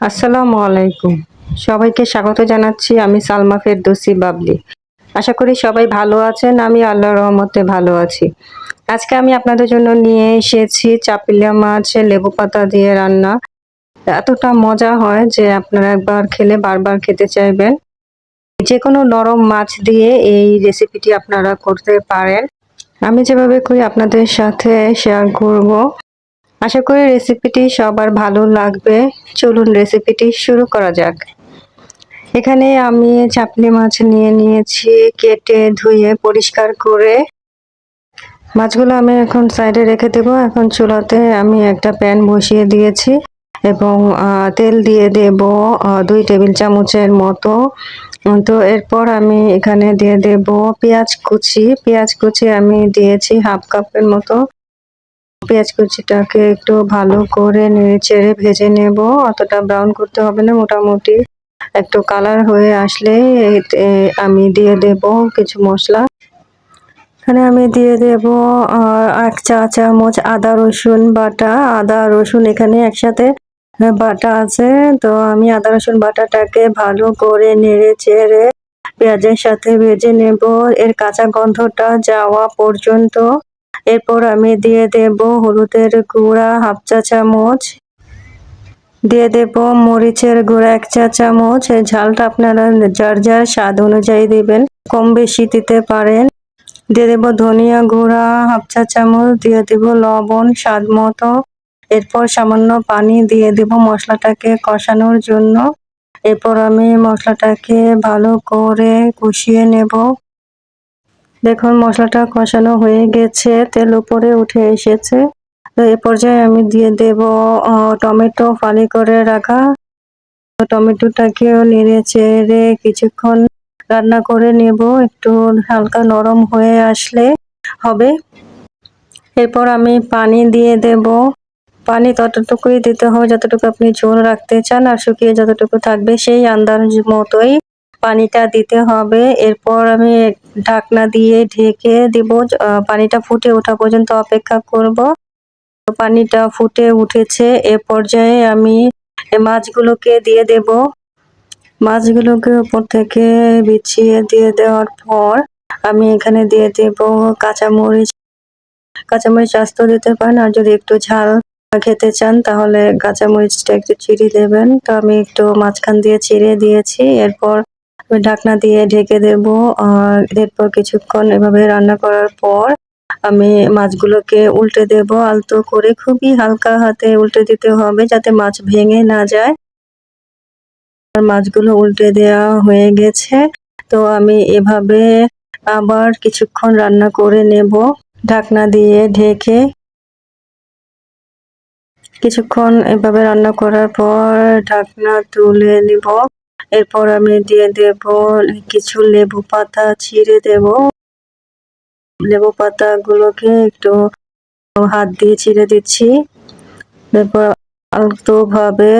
আসসালামু আলাইকুম। সবাইকে স্বাগত জানাচ্ছি আমি সালমা ফেরদৌসি বাবলি। আশা করি সবাই ভালো আছেন, আমি আল্লাহর রহমতে ভালো আছি। আজকে আমি আপনাদের জন্য নিয়ে এসেছি চাপিলা মাছ লেবু পাতা দিয়ে রান্না। এতটা মজা হয় যে আপনারা একবার খেলে বারবার খেতে চাইবেন। যে কোনো নরম মাছ দিয়ে এই রেসিপিটি আপনারা করতে পারেন। আমি যেভাবে করি আপনাদের সাথে শেয়ার করব। আশা করি রেসিপিটি সবার ভালো লাগবে। চলুন রেসিপিটি শুরু করা যাক। এখানে আমি চাপলি মাছ নিয়ে নিয়েছি, কেটে ধুয়ে পরিষ্কার করে। মাছগুলো আমি এখন সাইডে রেখে দেবো। এখন চুলাতে আমি একটা প্যান বসিয়ে দিয়েছি এবং তেল দিয়ে দেব দুই টেবিল চামচের মতো। তো এরপর আমি এখানে দিয়ে দেব পেঁয়াজ কুচি। পেঁয়াজ কুচি আমি দিয়েছি হাফ কাপের মতো। পেঁয়াজ কুচিটাকে একটু ভালো করে নেড়ে চেড়ে ভেজে নেব। অতটা ব্রাউন করতে হবে না, মোটামুটি একটু কালার হয়ে আসলে আমি দিয়ে দেব কিছু মশলা। এখানে আমি দিয়ে দেব এক চা চামচ আদা, রসুন বাটা। আদা, রসুন এখানে একসাথে বাটা আছে। তো আমি আদা, রসুন বাটাটাকে ভালো করে নেড়ে চেড়ে পেঁয়াজের সাথে ভেজে নেব। এর কাঁচা গন্ধটা যাওয়া পর্যন্ত এরপর আমি দিয়ে দেব হলুদের গুঁড়া হাফ চা চামচ। দিয়ে দেব মরিচের গুঁড়া এক চা চামচ। ঝালটা আপনারা যার যার স্বাদ অনুযায়ী দেবেন, কম বেশি দিতে পারেন। দিয়ে দেব ধনিয়া গুঁড়া হাফ চা চামচ। দিয়ে দেব লবণ স্বাদ মতো। এরপর সামান্য পানি দিয়ে দেব মশলাটাকে কষানোর জন্য। এরপর আমি মশলাটাকে ভালো করে কষিয়ে নেব। দেখুন, মশলাটা কষানো হয়ে গেছে, তেল উপরে উঠে এসেছে। তো এ পর্যায়ে আমি দিয়ে দেব টমেটো ফালি করে রাখা। টমেটোটাকেও নেড়ে চেড়ে কিছুক্ষণ রান্না করে নেব, একটু হালকা নরম হয়ে আসলে হবে। এরপর আমি পানি দিয়ে দেব। পানি ততটুকুই দিতে হবে, যতটুকু আপনি ঝোল রাখতে চান আর শুকিয়ে যতটুকু থাকবে সেই আন্দাজ মতোই পানিটা দিতে হবে। এরপর আমি ঢাকনা দিয়ে ঢেকে দিব। পানিটা ফুটে ওঠা পর্যন্ত অপেক্ষা করব। পানিটা ফুটে উঠেছে। এ পর্যায়ে আমি মাছগুলোকে দিয়ে দেব। মাছগুলোকে উপর থেকে বিছিয়ে দিয়ে দেওয়ার পর আমি এখানে দিয়ে দেব কাঁচামরিচ। কাঁচামরিচ আস্ত দিতে পারেন আর যদি একটু ঝাল খেতে চান তাহলে কাঁচামরিচটা একটু চিড়ে দেবেন। তো আমি একটু মাঝখান দিয়ে চিড়ে দিয়েছি। এরপর ঢাকনা দিয়ে ঢেকে দেব আর এরপর কিছুক্ষণ এভাবে রান্না করার পর আমি মাছগুলোকে উল্টে দেব আলতো করে। খুবই হালকা হাতে উল্টে দিতে হবে যাতে মাছ ভেঙে না যায়। আর মাছগুলো উল্টে দেওয়া হয়ে গেছে। তো আমি এভাবে আবার কিছুক্ষণ রান্না করে নেব ঢাকনা দিয়ে ঢেকে। কিছুক্ষণ এভাবে রান্না করার পর ঢাকনা তুলে নিব। এরপর আমি দিয়ে দেব কিছু লেবু পাতা, ছিঁড়ে দেব। লেবু পাতাগুলোকে একটু হাত দিয়ে ছিঁড়ে দিচ্ছি। এরপর আলতোভাবে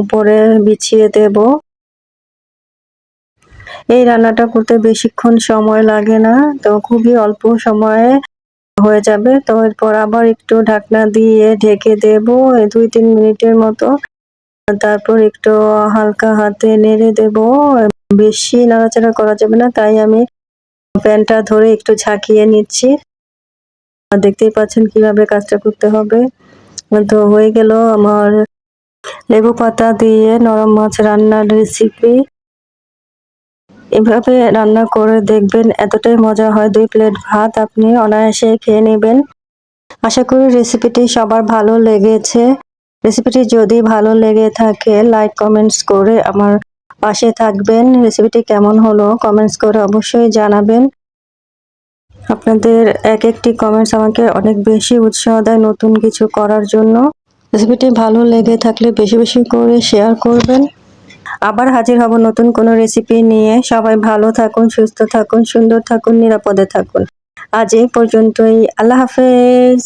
উপরে বিছিয়ে দেব। এই রান্নাটা করতে বেশিক্ষণ সময় লাগে না, তো খুবই অল্প সময়ে হয়ে যাবে। তো এরপর আবার একটু ঢাকনা দিয়ে ঢেকে দেব দুই তিন মিনিটের মতো। তারপর একটু হালকা হাতে নেড়ে দেব। বেশি নাড়াচাড়া করা যাবে না, তাই আমি প্যানটা ধরে একটু ঝাঁকিয়ে নিচ্ছি। দেখতেই পাচ্ছেন কীভাবে কাজটা করতে হবে। তো হয়ে গেল আমার লেবু পাতা দিয়ে নরম মাছ রান্নার রেসিপি এভাবে রান্না করে দেখবেন এতটাই মজা হয়। দুই প্লেট ভাত আপনি অনায়াসে খেয়ে নেবেন। আশা করি রেসিপিটি সবার ভালো লেগেছে। রেসিপিটি যদি ভালো লেগে থাকে লাইক কমেন্টস করে আমার পাশে থাকবেন। রেসিপিটি কেমন হলো কমেন্টস করে অবশ্যই জানাবেন। আপনাদের এক একটি কমেন্টস আমাকে অনেক বেশি উৎসাহ দেয় নতুন কিছু করার জন্য। রেসিপিটি ভালো লেগে থাকলে বেশি বেশি করে শেয়ার করবেন। আবার হাজির হব নতুন কোনো রেসিপি নিয়ে। সবাই ভালো থাকুন, সুস্থ থাকুন, সুন্দর থাকুন, নিরাপদে থাকুন। আজ এই পর্যন্তই। আল্লাহ হাফেজ।